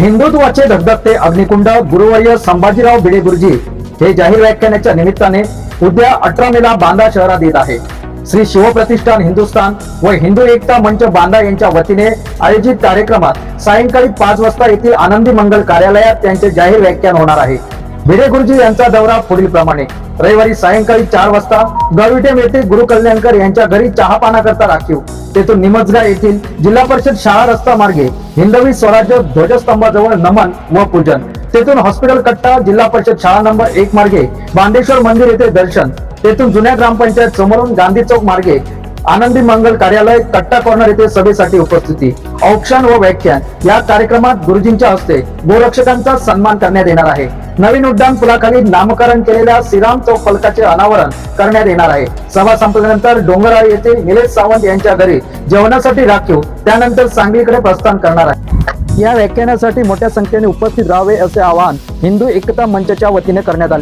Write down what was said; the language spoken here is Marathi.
हिंदुत्वाचे धगधगते अग्निकुंड गुरुवर्य संभाजीराव भिडे गुरुजी हे जाहीर व्याख्यानाच्या निमित्ताने उद्या अठरा मेला बांदा शहरात येत आहे. श्री शिवप्रतिष्ठान हिंदुस्थान व हिंदू एकता मंच बांदा यांच्या वतीने आयोजित कार्यक्रमात सायंकाळी पाच वाजता येथील आनंदी मंगल कार्यालयात त्यांचे जाहीर व्याख्यान होणार आहे. भिडे गुरुजी यांचा दौरा पुढील प्रमाणे रविवारी सायंकाळी चार वाजता गळविटेम येथे गुरु कल्याणकर यांच्या घरी चहापानाकरता राखीव. तेथून निमजगा येथील जिल्हा परिषद शाळा रस्ता मार्गे हिंदवी स्वराज्य ध्वजस्तंभाजवळ नमन व पूजन. तेथून हॉस्पिटल कट्टा जिल्हा परिषद शाळा नंबर एक मार्गे बांदेश्वर मंदिर येथे दर्शन. तेथून जुन्या ग्रामपंचायत समोरून गांधी चौक मार्गे आनंदी मंगल कार्यालय कट्टा कॉर्नर येथे सभेसाठी उपस्थिती. औक्षण व व्याख्यान. या कार्यक्रमात गुरुजींच्या हस्ते गोरक्षकांचा सन्मान करण्यात येणार आहे. नवीन उड्डाण पुलाखाली नामकरण केलेल्या श्रीराम चौक फलकाचे अनावरण करण्यात येणार आहे. सभा संपल्यानंतर डोंगराळ येथे निलेश सावंत यांच्या घरी जेवणासाठी राखीव त्यानंतर सांगलीकडे प्रस्थान करणार आहे. या व्याख्यानासाठी मोठ्या संख्येने उपस्थित राहावे असे आवाहन हिंदू एकता मंचच्या वतीने करण्यात आले.